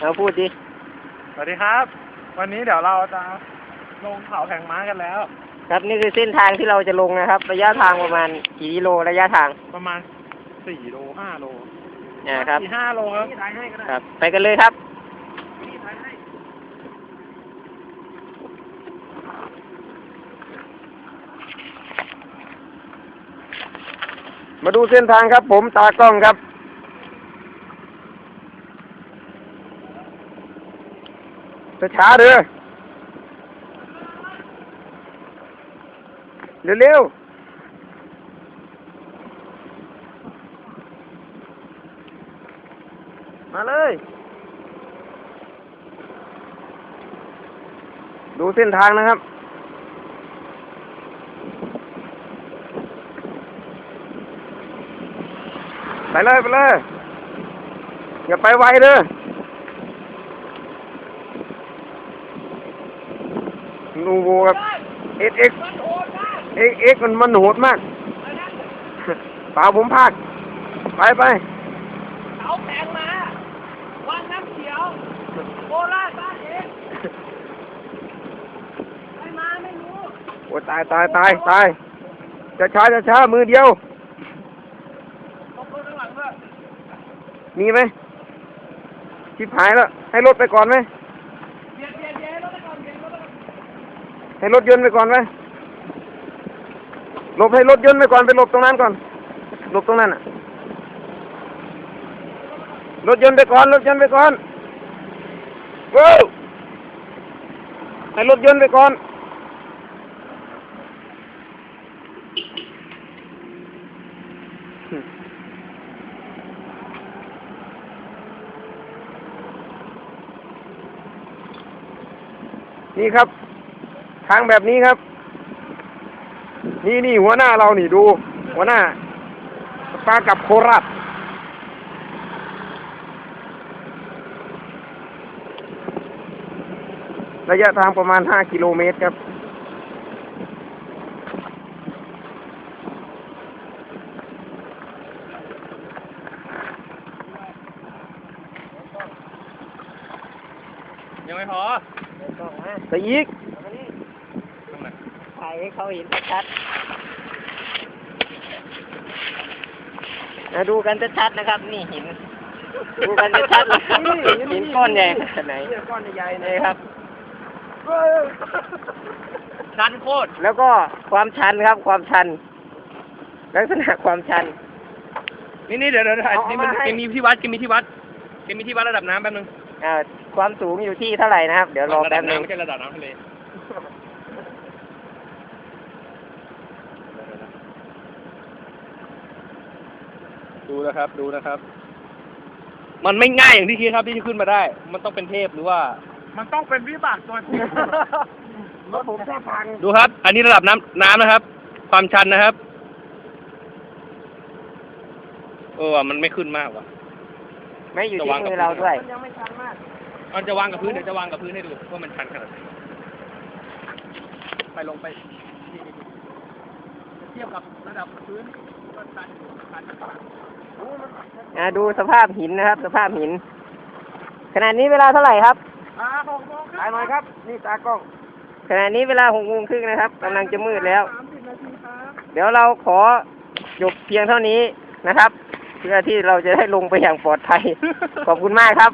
เอาพูดดิ สวัสดีครับ วันนี้เดี๋ยวเราจะลงเขาแข่งม้ากันแล้ว ครับนี่คือเส้นทางที่เราจะลงนะครับ ระยะทางประมาณกี่กิโลระยะทางประมาณสี่โลห้าโลอ่าครับสี่ห้าโลครับครับ ไปกันเลยครับมาดูเส้นทางครับ ผมตากล้องครับ ช้าเด้อเร็วๆ มาเลย ดูเส้นทางนะครับไปเลยไปเลยอย่าไปไวเด้อ นูโวครับเอ็กเอ็กเอ็กเอ็กมันมันโหดมากเปล่าผมพากไปไปเอาแข่งมาวันน้ำเขียวโคราชบ้านเองไม่มาไม่รู้โอ้ตายตายตายตายจะช้าจะช้ามือเดียวตบมือข้างหลังด้วยมีไหมชิบหายแล้วให้รถไปก่อนไหม ให้รถยนต์ไปก่อนไหมหลบให้รถยนต์ไปก่อนไปหลบตรงนั้นก่อนหลบตรงนั้นอะรถยนต์ไปก่อนรถยนต์ไปก่อนเว้ให้รถยนต์ไปก่อนนี่ครับ ทางแบบนี้ครับ นี่นี่หัวหน้าเรานี่ดู หัวหน้าปลากับโคราชระยะทางประมาณห้ากิโลเมตรครับ ยังไม่พอไปอีกตรงไหน ถ่ายให้เขาเห็นชัดๆมาดูกันชัดๆนะครับ นี่หินดูกันชัดๆนะครับหินก้อนใหญ่ขนาดไหนก้อนใหญ่ๆนี่ครับชันโคตรแล้วก็ความชันครับ ความชัน ลักษณะความชัน นี่นี่เดี๋ยวเดี๋ยวถ่ายเอานี่มันเอามาให้เกมมีที่วัดเกมมีที่วัดเกมมีที่วัดระดับน้ำแป๊บนึงอ่าความสูงอยู่ที่เท่าไหร่นะครับ เดี๋ยวรอระแป๊ดับบนึงน้ำไม่ใช่ระดับน้ำทะเล ดูนะครับ ดูนะครับ มันไม่ง่ายอย่างที่คิดครับที่จะขึ้นมาได้ มันต้องเป็นเทพหรือว่า มันต้องเป็นวิบากโดยคุณรถผมแค่พังดูครับ อันนี้ระดับน้ำน้ำนะครับ ความชันนะครับ เออว่ะมันไม่ขึ้นมากว่ะ ไม่อยู่จะที่วางกับมือเราด้วย มันยังไม่ชันมาก มันจะวางกับพื้นเดี๋ยวจะวางกับพื้นให้ดูว่ามันชันขนาดไหนไปลงไปเทียบกับระดับพื้นก็ชันชันอ่า ดูสภาพหินนะครับ สภาพหิน ขณะนี้เวลาเท่าไหร่ครับอ่าหกโมงครึ่งถ่ายหน่อยครับ นี่ตากล้อง ขณะนี้เวลาหกโมงครึ่งนะครับกำลังจะมืดแล้วสามสิบนาทีครับเดี๋ยวเราขอจบเพียงเท่านี้นะครับ เพื่อที่เราจะได้ลงไปอย่างปลอดภัย ขอบคุณมากครับ